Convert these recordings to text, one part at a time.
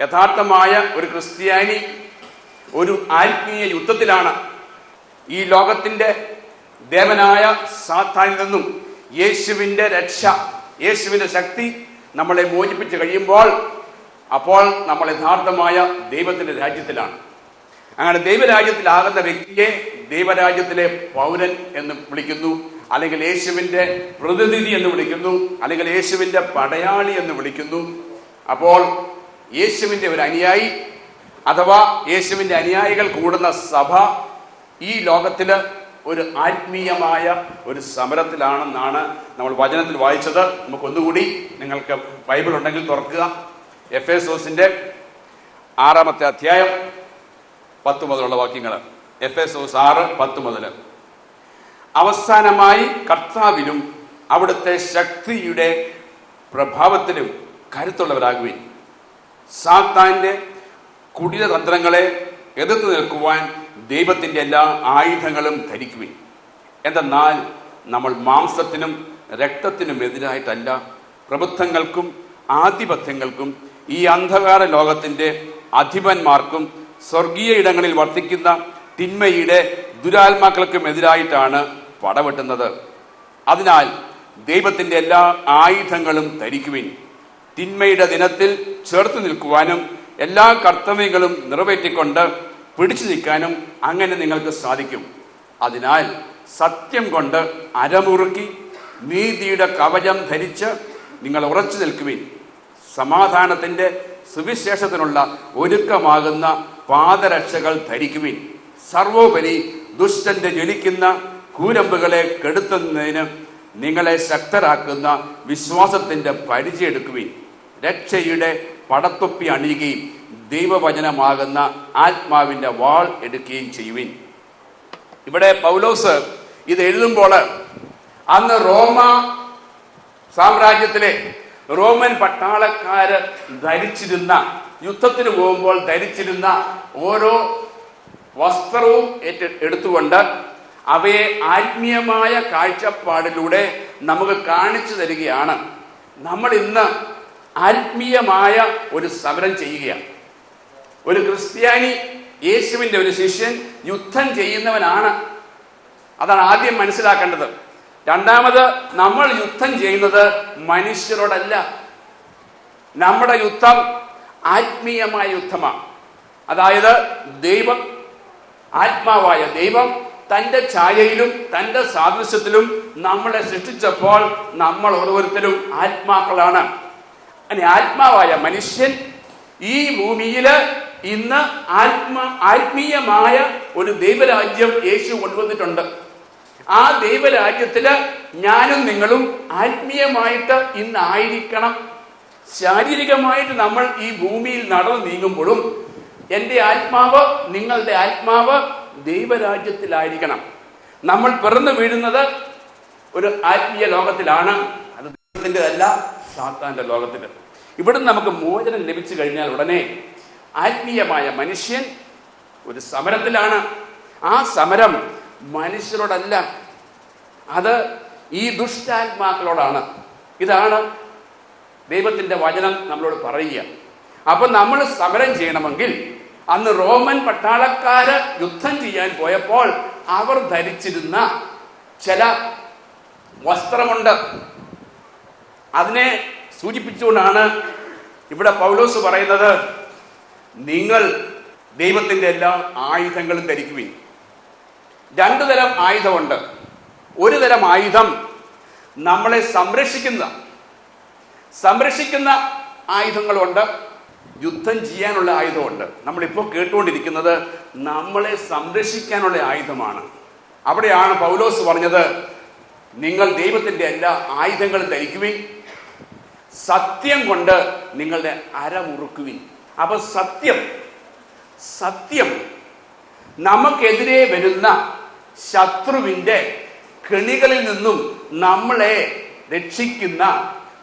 യഥാർത്ഥമായ ഒരു ക്രിസ്ത്യാനി ഒരു ആത്മീയ യുദ്ധത്തിലാണ് ഈ ലോകത്തിന്റെ ദേവനായ സാത്താനിൽ നിന്നും യേശുവിന്റെ രക്ഷ യേശുവിന്റെ ശക്തി നമ്മളെ മോചിപ്പിച്ച് കഴിയുമ്പോൾ അപ്പോൾ നമ്മൾ യഥാർത്ഥമായ ദൈവത്തിന്റെ രാജ്യത്തിലാണ്. അങ്ങനെ ദൈവരാജ്യത്തിലാകുന്ന വ്യക്തിയെ ദൈവരാജ്യത്തിലെ പൗരൻ എന്ന് വിളിക്കുന്നു അല്ലെങ്കിൽ യേശുവിന്റെ പ്രതിനിധി എന്ന് വിളിക്കുന്നു അല്ലെങ്കിൽ യേശുവിന്റെ പടയാളി എന്ന് വിളിക്കുന്നു. അപ്പോൾ യേശുവിന്റെ ഒരു അനുയായി അഥവാ യേശുവിന്റെ അനുയായികൾ കൂടുന്ന സഭ ഈ ലോകത്തിൽ ഒരു ആത്മീയമായ ഒരു സമരത്തിലാണെന്നാണ് നമ്മൾ വചനത്തിൽ വായിച്ചത്. നമുക്ക് ഒന്നുകൂടി നിങ്ങൾക്ക് ബൈബിൾ ഉണ്ടെങ്കിൽ തുറക്കുക. എഫ് എസോസിന്റെ ആറാമത്തെ അധ്യായം പത്ത് മുതലുള്ള വാക്യങ്ങൾ എഫ് എസ് ആറ് പത്ത് മുതൽ അവസാനമായി കർത്താവിലും അവിടുത്തെ ശക്തിയുടെ പ്രഭാവത്തിലും കരുത്തുള്ളവരാകുവിൻ. സാത്താന്റെ കുടിലതന്ത്രങ്ങളെ എതിർത്ത് നിൽക്കുവാൻ ദൈവത്തിന്റെ എല്ലാ ആയുധങ്ങളും ധരിക്കുവിൻ. എന്തെന്നാൽ നമ്മൾ മാംസത്തിനും രക്തത്തിനും എതിരായിട്ടല്ല പ്രബുദ്ധങ്ങൾക്കും ആധിപത്യങ്ങൾക്കും ഈ അന്ധകാര ലോകത്തിന്റെ അധിപന്മാർക്കും സ്വർഗീയ ഇടങ്ങളിൽ വർദ്ധിക്കുന്ന തിന്മയുടെ ദുരാത്മാക്കൾക്കും എതിരായിട്ടാണ് പടവെട്ടുന്നത്. അതിനാൽ ദൈവത്തിന്റെ എല്ലാ ആയുധങ്ങളും ധരിക്കുവിൻ. തിന്മയുടെ ദിനത്തിൽ ചേർത്ത് നിൽക്കുവാനും എല്ലാ കർത്തവ്യങ്ങളും നിറവേറ്റിക്കൊണ്ട് പിടിച്ചു നിൽക്കാനും അങ്ങനെ നിങ്ങൾക്ക് സാധിക്കും. അതിനാൽ സത്യം കൊണ്ട് അരമുറുക്കി നീതിയുടെ കവചം ധരിച്ച് നിങ്ങൾ ഉറച്ചു നിൽക്കുവിൻ. സമാധാനത്തിന്റെ സുവിശേഷത്തിനുള്ള ഒരുക്കമാകുന്ന പാദരക്ഷകൾ ധരിക്കുവിൻ. സർവോപരി ദുഷ്ടന്റെ ജ്വലിക്കുന്ന കൂരമ്പുകളെ കെടുത്തുന്നതിന് നിങ്ങളെ ശക്തരാക്കുന്ന വിശ്വാസത്തിന്റെ പരിചയെടുക്കുവിൻ രക്ഷയുടെ പടത്തൊപ്പി അണിയുകയും ദൈവവചനമാകുന്ന ആത്മാവിന്റെ വാൾ എടുക്കുകയും ചെയ്യുവിൻ. ഇവിടെ പൗലോസ് ഇത് എഴുതുമ്പോൾ അന്ന് റോമ സാമ്രാജ്യത്തിലെ റോമൻ പട്ടാളക്കാര് ധരിച്ചിരുന്ന യുദ്ധത്തിന് പോകുമ്പോൾ ധരിച്ചിരുന്ന ഓരോ വസ്ത്രവും ഏറ്റ എടുത്തുകൊണ്ട് അവയെ ആത്മീയമായ കാഴ്ചപ്പാടിലൂടെ നമുക്ക് കാണിച്ചു തരികയാണ്. നമ്മൾ ഇന്ന് ആത്മീയമായ ഒരു സമരം ചെയ്യുകയാണ്. ഒരു ക്രിസ്ത്യാനി യേശുവിന്റെ ഒരു ശിഷ്യൻ യുദ്ധം ചെയ്യുന്നവനാണ്. അതാണ് ആദ്യം മനസ്സിലാക്കേണ്ടത്. രണ്ടാമത് നമ്മൾ യുദ്ധം ചെയ്യുന്നത് മനുഷ്യരോടല്ല. നമ്മുടെ യുദ്ധം ആത്മീയമായ യുദ്ധമാണ്. അതായത് ദൈവം ആത്മാവായ ദൈവം തന്റെ ഛായയിലും തന്റെ സാദൃശ്യത്തിലും നമ്മളെ സൃഷ്ടിച്ചപ്പോൾ നമ്മൾ ഓരോരുത്തരും ആത്മാക്കളാണ്. അങ്ങനെ ആത്മാവായ മനുഷ്യൻ ഈ ഭൂമിയിൽ ഇന്ന് ആത്മ ആത്മീയമായ ഒരു ദൈവരാജ്യം യേശു കൊണ്ടുവന്നിട്ടുണ്ട്. ആ ദൈവരാജ്യത്തിൽ ഞാനും നിങ്ങളും ആത്മീയമായിട്ട് ഇന്ന് ആയിരിക്കണം. ശാരീരികമായിട്ട് നമ്മൾ ഈ ഭൂമിയിൽ നടന്നു നീങ്ങുമ്പോഴും എന്റെ ആത്മാവ് നിങ്ങളുടെ ആത്മാവ് ദൈവരാജ്യത്തിലായിരിക്കണം. നമ്മൾ പിറന്നു വീഴുന്നത് ഒരു ആത്മീയ ലോകത്തിലാണ്. അത് ദൈവത്തിന്റെ സാത്താന്റെ ലോകത്തിൽ ഇവിടുന്ന് നമുക്ക് മോചനം ലഭിച്ചു കഴിഞ്ഞാൽ ഉടനെ ആത്മീയമായ മനുഷ്യൻ ഒരു സമരത്തിലാണ്. ആ സമരം മനുഷ്യരോടല്ല അത് ഈ ദുഷ്ടാത്മാക്കളോടാണ്. ഇതാണ് ദൈവത്തിന്റെ വചനം നമ്മളോട് പറയുക. അപ്പൊ നമ്മൾ സമരം ചെയ്യണമെങ്കിൽ അന്ന് റോമൻ പട്ടാളക്കാര് യുദ്ധം ചെയ്യാൻ പോയപ്പോൾ അവർ ധരിച്ചിരുന്ന ചില വസ്ത്രമുണ്ട്. അതിനെ സൂചിപ്പിച്ചുകൊണ്ടാണ് ഇവിടെ പൗലോസ് പറയുന്നത് നിങ്ങൾ ദൈവത്തിന്റെ എല്ലാ ആയുധങ്ങളും ധരിക്കുവിൻ. രണ്ടു തരം ആയുധമുണ്ട്. ഒരു തരം ആയുധം നമ്മളെ സംരക്ഷിക്കുന്ന സംരക്ഷിക്കുന്ന ആയുധങ്ങളുണ്ട്. യുദ്ധം ചെയ്യാനുള്ള ആയുധമുണ്ട്. നമ്മളിപ്പോൾ കേട്ടുകൊണ്ടിരിക്കുന്നത് നമ്മളെ സംരക്ഷിക്കാനുള്ള ആയുധമാണ്. അവിടെയാണ് പൗലോസ് പറഞ്ഞത് നിങ്ങൾ ദൈവത്തിന്റെ എല്ലാ ആയുധങ്ങളും ധരിക്കുവിൻ. സത്യം കൊണ്ട് നിങ്ങളുടെ അരമുറുക്കുവിൻ അപ്പൊ സത്യം സത്യം. നമുക്കെതിരെ വരുന്ന ശത്രുവിന്റെ കെണികളിൽ നിന്നും നമ്മളെ രക്ഷിക്കുന്ന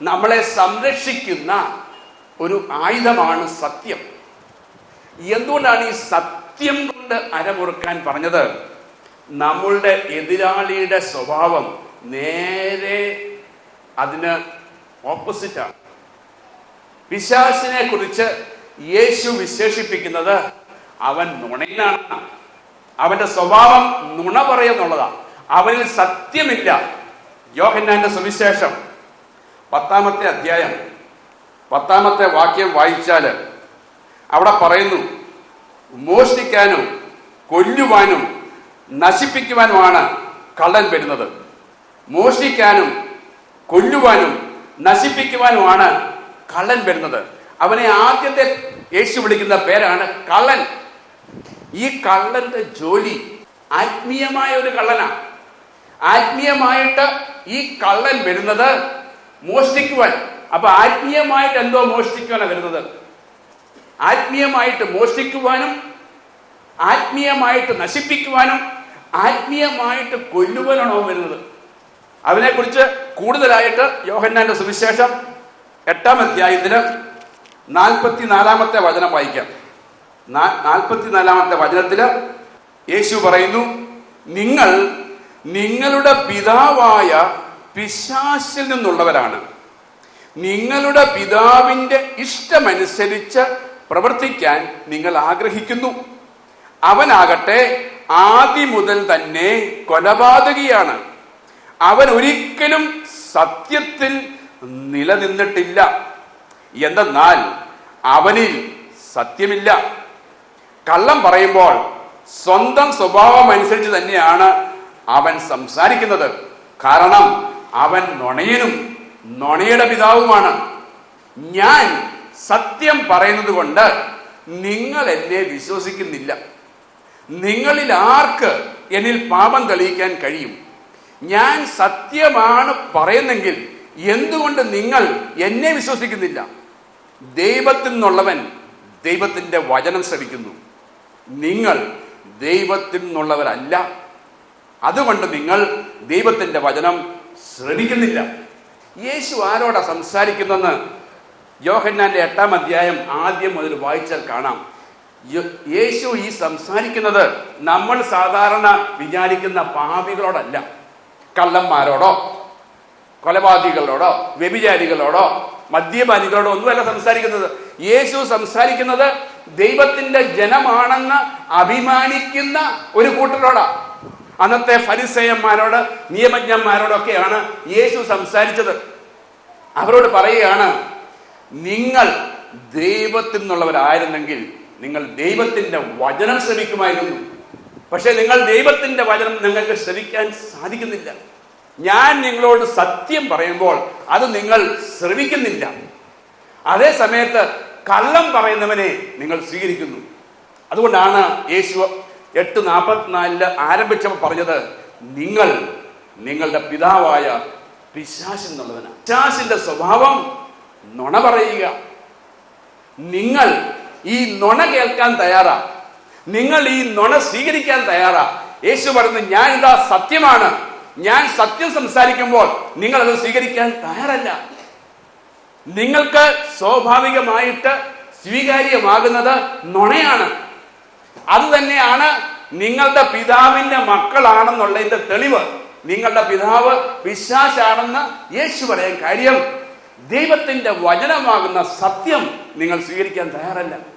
നമ്മളെ സംരക്ഷിക്കുന്ന ഒരു ആയുധമാണ് സത്യം. എന്തുകൊണ്ടാണ് ഈ സത്യം കൊണ്ട് അരമുറുക്കാൻ പറഞ്ഞത്? നമ്മളുടെ എതിരാളിയുടെ സ്വഭാവം നേരെ അതിന് ഓപ്പോസിറ്റാണ് പിശാസിനെ കുറിച്ച് യേശു വിശേഷിപ്പിക്കുന്നത് അവൻ നുണയിലാണ്. അവന്റെ സ്വഭാവം നുണ പറയുന്നുള്ളതാണ് അവനിൽ സത്യമില്ല. യോഹന്നാന്റെ സുവിശേഷം പത്താമത്തെ അധ്യായം പത്താമത്തെ വാക്യം വായിച്ചാൽ അവിടെ പറയുന്നു മോഷ്ടിക്കാനും കൊല്ലുവാനും നശിപ്പിക്കുവാനുമാണ് കള്ളൻ വരുന്നത്. മോഷ്ടിക്കാനും കൊല്ലുവാനും നശിപ്പിക്കുവാനുമാണ് കള്ളൻ വരുന്നത്. അവനെ ആദ്യത്തെ യേശു വിളിക്കുന്ന പേരാണ് കള്ളൻ. ഈ കള്ളന്റെ ജോലി ആത്മീയമായ ഒരു കള്ളനാണ് ആത്മീയമായിട്ട് ഈ കള്ളൻ വരുന്നത് മോഷ്ടിക്കുവാൻ. അപ്പൊ ആത്മീയമായിട്ട് എന്തോ മോഷ്ടിക്കുവാനാണ് വരുന്നത്? ആത്മീയമായിട്ട് മോഷ്ടിക്കുവാനും ആത്മീയമായിട്ട് നശിപ്പിക്കുവാനും ആത്മീയമായിട്ട് കൊല്ലുവാനാണോ വരുന്നത്? അതിനെക്കുറിച്ച് കൂടുതലായിട്ട് യോഹന്നാന്റെ സുവിശേഷം എട്ടാം അധ്യായത്തിന് നാൽപ്പത്തി നാലാമത്തെ വചനം വായിക്കാം. നാൽപ്പത്തി നാലാമത്തെ വചനത്തിൽ യേശു പറയുന്നു നിങ്ങൾ നിങ്ങളുടെ പിതാവായ പിശാശിൽ നിന്നുള്ളവരാണ്. നിങ്ങളുടെ പിതാവിന്റെ ഇഷ്ടമനുസരിച്ച് പ്രവർത്തിക്കാൻ നിങ്ങൾ ആഗ്രഹിക്കുന്നു. അവനാകട്ടെ ആദ്യം മുതൽ തന്നെ കൊലപാതകിയാണ്. അവൻ ഒരിക്കലും സത്യത്തിൽ നിലനിന്നിട്ടില്ല. എന്തെന്നാൽ അവനിൽ സത്യമില്ല. കള്ളം പറയുമ്പോൾ സ്വന്തം സ്വഭാവം അനുസരിച്ച് തന്നെയാണ് അവൻ സംസാരിക്കുന്നത്. കാരണം അവൻ നുണയനും നുണയുടെ പിതാവുമാണ്. ഞാൻ സത്യം പറയുന്നത് കൊണ്ട് നിങ്ങൾ എന്നെ വിശ്വസിക്കുന്നില്ല. നിങ്ങളിൽ ആർക്ക് എന്നിൽ പാപം തെളിയിക്കാൻ കഴിയും? ഞാൻ സത്യമാണ് പറയുന്നെങ്കിൽ എന്തുകൊണ്ട് നിങ്ങൾ എന്നെ വിശ്വസിക്കുന്നില്ല? ദൈവത്തിൽ നിന്നുള്ളവൻ ദൈവത്തിന്റെ വചനം ശ്രമിക്കുന്നു നിങ്ങൾ ദൈവത്തിൽ നിന്നുള്ളവരല്ല. അതുകൊണ്ട് നിങ്ങൾ ദൈവത്തിന്റെ വചനം ശ്രമിക്കുന്നില്ല യേശു ആരോടാ സംസാരിക്കുന്നെന്ന് യോഹന്നാന്റെ എട്ടാം അധ്യായം ആദ്യം മുതൽ വായിച്ചാൽ കാണാം. യേശു ഈ സംസാരിക്കുന്നത് നമ്മൾ സാധാരണ വിചാരിക്കുന്ന പാപികളോടല്ല. കള്ളന്മാരോടോ കൊലപാതകികളോടോ വ്യഭിചാരികളോടോ മദ്യപാനികളോടോ ഒന്നുമല്ല സംസാരിക്കുന്നത്. യേശു സംസാരിക്കുന്നത് ദൈവത്തിന്റെ ജനമാണെന്ന് അഭിമാനിക്കുന്ന ഒരു കൂട്ടരോടാ. അന്നത്തെ ഫരിസയന്മാരോട് നിയമജ്ഞന്മാരോടൊക്കെയാണ് യേശു സംസാരിച്ചത്. അവരോട് പറയുകയാണ് നിങ്ങൾ ദൈവത്തിൽ നിന്നുള്ളവരായിരുന്നെങ്കിൽ നിങ്ങൾ ദൈവത്തിന്റെ വചനം ശ്രമിക്കുമായിരുന്നു പക്ഷെ നിങ്ങൾ ദൈവത്തിന്റെ വചനം നിങ്ങൾക്ക് ശ്രവിക്കാൻ സാധിക്കുന്നില്ല. ഞാൻ നിങ്ങളോട് സത്യം പറയുമ്പോൾ അത് നിങ്ങൾ ശ്രവിക്കുന്നില്ല. അതേ സമയത്ത് കള്ളം പറയുന്നവനെ നിങ്ങൾ സ്വീകരിക്കുന്നു. അതുകൊണ്ടാണ് യേശു എട്ട് നാൽപ്പത്തിനാലിൽ ആരംഭിച്ചപ്പോൾ പറഞ്ഞത് നിങ്ങൾ നിങ്ങളുടെ പിതാവായ പിശാശ് എന്നുള്ളവനാണ് പിശാശിന്റെ സ്വഭാവം നുണ പറയുക. നിങ്ങൾ ഈ നുണ കേൾക്കാൻ തയ്യാറാ. നിങ്ങൾ ഈ നുണ സ്വീകരിക്കാൻ തയ്യാറാ. യേശു പറഞ്ഞു ഞാൻ ഇതാ സത്യമാണ്. ഞാൻ സത്യം സംസാരിക്കുമ്പോൾ നിങ്ങൾ അത് സ്വീകരിക്കാൻ തയ്യാറല്ല. നിങ്ങൾക്ക് സ്വാഭാവികമായിട്ട് സ്വീകാര്യമാകുന്നത് നുണയാണ്. അത് തന്നെയാണ് നിങ്ങളുടെ പിതാവിന്റെ മക്കളാണെന്നുള്ളതിന്റെ തെളിവ്. നിങ്ങളുടെ പിതാവ് വിശ്വാസാണെന്ന് യേശു പറയാൻ കാര്യം ദൈവത്തിന്റെ വചനമാകുന്ന സത്യം നിങ്ങൾ സ്വീകരിക്കാൻ തയ്യാറല്ല.